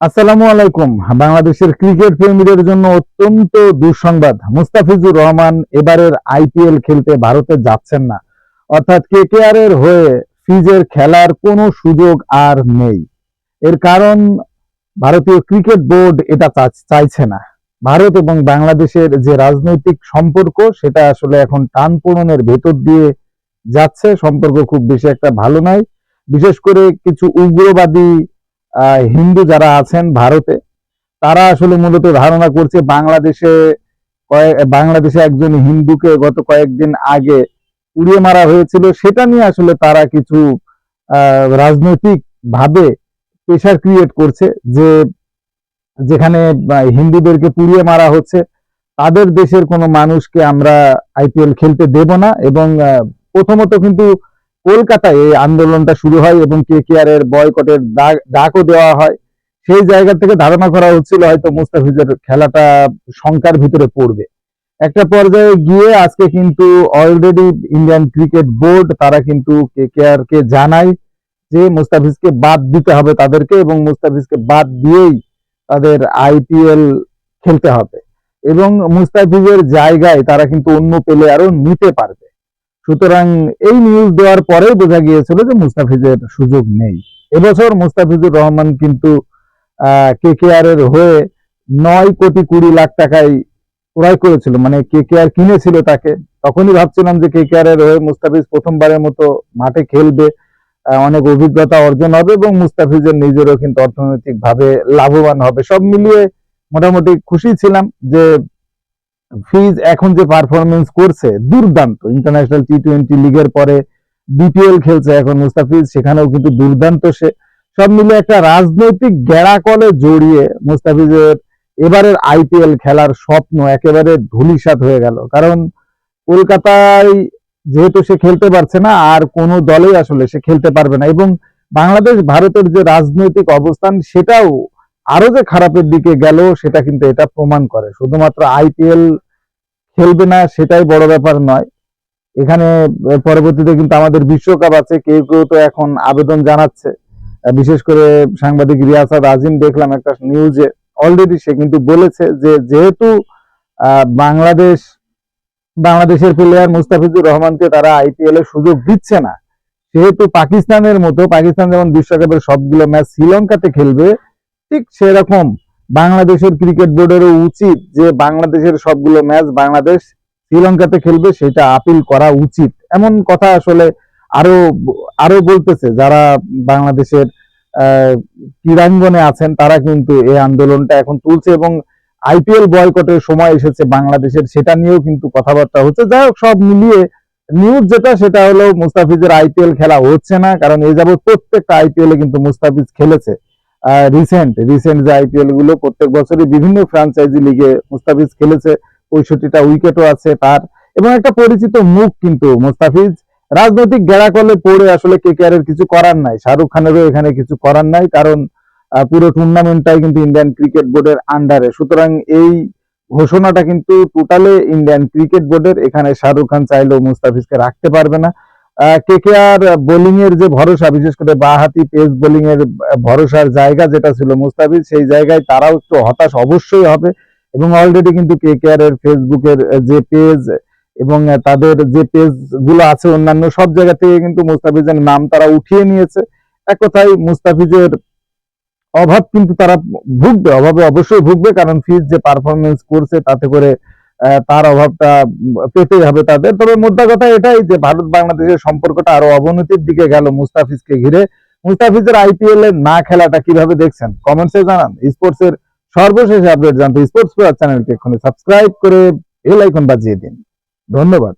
আসসালামু আলাইকুম। বাংলাদেশের ক্রিকেট প্রেমীদের জন্য অত্যন্ত দুঃসংবাদ। মুস্তাফিজুর রহমান এবারের আইপিএল খেলতে ভারতে যাচ্ছেন না। অর্থাৎ কেকেআর এর হয়ে ফিজের খেলার কোনো সুযোগ আর নেই। এর কারণ, ভারতীয় ক্রিকেট বোর্ড এটা চাইছে না। ভারত এবং বাংলাদেশের যে রাজনৈতিক সম্পর্ক, সেটা আসলে এখন টান পূরণের ভেতর দিয়ে যাচ্ছে। সম্পর্ক খুব বেশি একটা ভালো নয়। বিশেষ করে কিছু উগ্রবাদী হিন্দু যারা আছেন ভারতে, তারা আসলে মূলত ধারণা করছে বাংলাদেশে কয়েক, বাংলাদেশে একজন হিন্দুকে গত কয়েকদিন আগে উড়িয়ে মারা হয়েছিল। সেটা নিয়ে আসলে তারা কিছু রাজনৈতিক ভাবে প্রেশার ক্রিয়েট করছে যে যেখানে হিন্দুদেরকে পুড়িয়ে মারা হচ্ছে। তাদের দেশের কোনো মানুষকে আমরা আইপিএল খেলতে দেব না এবং প্রথমত কিন্তু কলকাতায় এই আন্দোলনটা শুরু হয় এবং কে কেআর এর বয়কটের ডাক- ডাকও দেওয়া হয়। সেই জায়গা থেকে ধারণা করা হচ্ছিল হয়তো মুস্তাফিজের খেলাটা শঙ্কার ভিতরে পড়বে। একটা পর্যায়ে গিয়ে আজকে কিন্তু অলরেডি ইন্ডিয়ান ক্রিকেট বোর্ড তারা কিন্তু কে কে আর কে জানায় যে মুস্তাফিজকে বাদ দিতে হবে তাদেরকে এবং মুস্তাফিজকে বাদ দিয়েই তাদের আইপিএল খেলতে হবে। এবং মুস্তাফিজের জায়গায় তারা কিন্তু অন্য প্লেয়ারও নিতে পারবে। সুতরাং এই নিউজ দেওয়ার পরেই বোঝা গিয়েছিল যে মুস্তাফিজের সুযোগ নেই। এবছর মুস্তাফিজুর রহমান কিন্তু কে কে আর এর হয়ে নয় কোটি কুড়ি লাখ টাকায় ক্রয় করেছিল। মানে কে কে আর কিনেছিল তাকে। তখনই ভাবছিলাম যে কে কে আর এর হয়ে মুস্তাফিজ প্রথমবারের মতো মাঠে খেলবে অনেক অভিজ্ঞতা অর্জন হবে এবং মুস্তাফিজের নিজেরও কিন্তু অর্থনৈতিক ভাবে লাভবান হবে। সব মিলিয়ে মোটামুটি খুশি ছিলাম যে ফিজ এখন যে পারফরমেন্স করছে, দুর্দান্ত। ইন্টারন্যাশনাল টি টোয়েন্টি লিগের পরে বিপিএল খেলছে এখন মুস্তাফিজ, সেখানেও কিন্তু দুর্দান্ত সে, সব মিলে একটা রাজনৈতিক গেড়াকলে জড়িয়ে মুস্তাফিজের এবারের আইপিএল খেলার স্বপ্ন একেবারে ধূলিসাৎ হয়ে গেল। কারণ কলকাতায় যেহেতু সে খেলতে পারছে না, আর কোনো দলেই আসলে সে খেলতে পারবে না। এবং বাংলাদেশ, ভারতের যে রাজনৈতিক অবস্থান, সেটাও আরও যে খারাপের দিকে গেল, সেটা কিন্তু এটা প্রমাণ করে। শুধুমাত্র আইপিএল খেলবে না, সেটাই বড় ব্যাপার নয়। এখানে পরবর্তীতে কিন্তু আমাদের বিশ্বকাপ আছে, কেউ কেউ তো এখন আবেদন জানাচ্ছে। বিশেষ করে সাংবাদিক রিয়াসাদ আজিম, দেখলাম একটা নিউজে অলরেডি সে কিন্তু বলেছে যে, যেহেতু বাংলাদেশ, বাংলাদেশের প্লেয়ার মুস্তাফিজুর রহমানকে তারা আইপিএল এর সুযোগ দিচ্ছে না, সেহেতু পাকিস্তানের মতো, পাকিস্তান যেমন বিশ্বকাপের সবগুলো ম্যাচ শ্রীলঙ্কাতে খেলবে ঠিক সেরকম বাংলাদেশের ক্রিকেট বোর্ডেরও উচিত যে বাংলাদেশের সবগুলো ম্যাচ বাংলাদেশ শ্রীলঙ্কাতে খেলবে, সেটা আপিল করা উচিত। এমন কথা আসলে আরও আরও বলতেছে, যারা বাংলাদেশের ক্রীড়াঙ্গনে আছেন, তারা কিন্তু এই আন্দোলনটা এখন তুলছে এবং আইপিএল বয়কটের সময় এসেছে বাংলাদেশের, সেটা নিয়েও কিন্তু কথাবার্তা হচ্ছে। যাই হোক, সব মিলিয়ে নিউজ যেটা, সেটা হলো মুস্তাফিজের আইপিএল খেলা হচ্ছে না, কারণ এই যাবত প্রত্যেকটা আইপিএল এ কিন্তু মুস্তাফিজ খেলেছে। রিসেন্ট রিসেন্ট যে আইপিএলগুলো প্রত্যেক বছরই বিভিন্ন ফ্রাঞ্চাইজি লিগে মুস্তাফিজ খেলেছে, পঁয়ষট্টিটা উইকেটও আছে তার। এবং একটা পরিচিত মুখ কিন্তু মুস্তাফিজ। রাজনৈতিক গেড়াকলে পড়ে আসলে কেকেআর এর কিছু করার নাই। শাহরুখ খানেরও এখানে কিছু করার নাই, কারণ পুরো টুর্নামেন্টটাই কিন্তু ইন্ডিয়ান ক্রিকেট বোর্ডের আন্ডারে সুতরাং এই ঘোষণাটা কিন্তু টোটালে ইন্ডিয়ান ক্রিকেট বোর্ডের এখানে শাহরুখ খান চাইলেও মুস্তাফিজকে রাখতে পারবে না। কেকেআর বোলিং এর যে ভরসা, বিশেষ করে বাহাতি পেস বোলিং এর ভরসার জায়গা যেটা ছিল মুস্তাফিজ, সেই জায়গায় তারাও একটু হতাশ অবশ্যই হবে। এবং অলরেডি কিন্তু কেকেআর এর ফেসবুকের যে পেজ এবং তাদের যে পেজগুলো আছে অন্যান্য, সব জায়গা থেকে কিন্তু মুস্তাফিজের নাম তারা উঠিয়ে নিয়েছে। এক কথায় মুস্তাফিজের অভাব কিন্তু তারা ভুগবে, অভাবে অবশ্যই ভুগবে, কারণ ফিজ যে পারফরমেন্স করছে, তাতে করে তার অভাবটা পেতেই হবে তাদের। তবে মোদ্দা কথা এটাই যে ভারত বাংলাদেশের সম্পর্কটা আরও অবনতির দিকে গেল মুস্তাফিজকে ঘিরে। মুস্তাফিজের আইপিএল এর না খেলাটা কীভাবে দেখছেন? কমেন্টসে জানান। স্পোর্টস এর সর্বশেষ আপডেট জানতে স্পোর্টস চ্যানেলকে এক্ষুনি সাবস্ক্রাইব করে বেল আইকন বাজিয়ে দিন। ধন্যবাদ।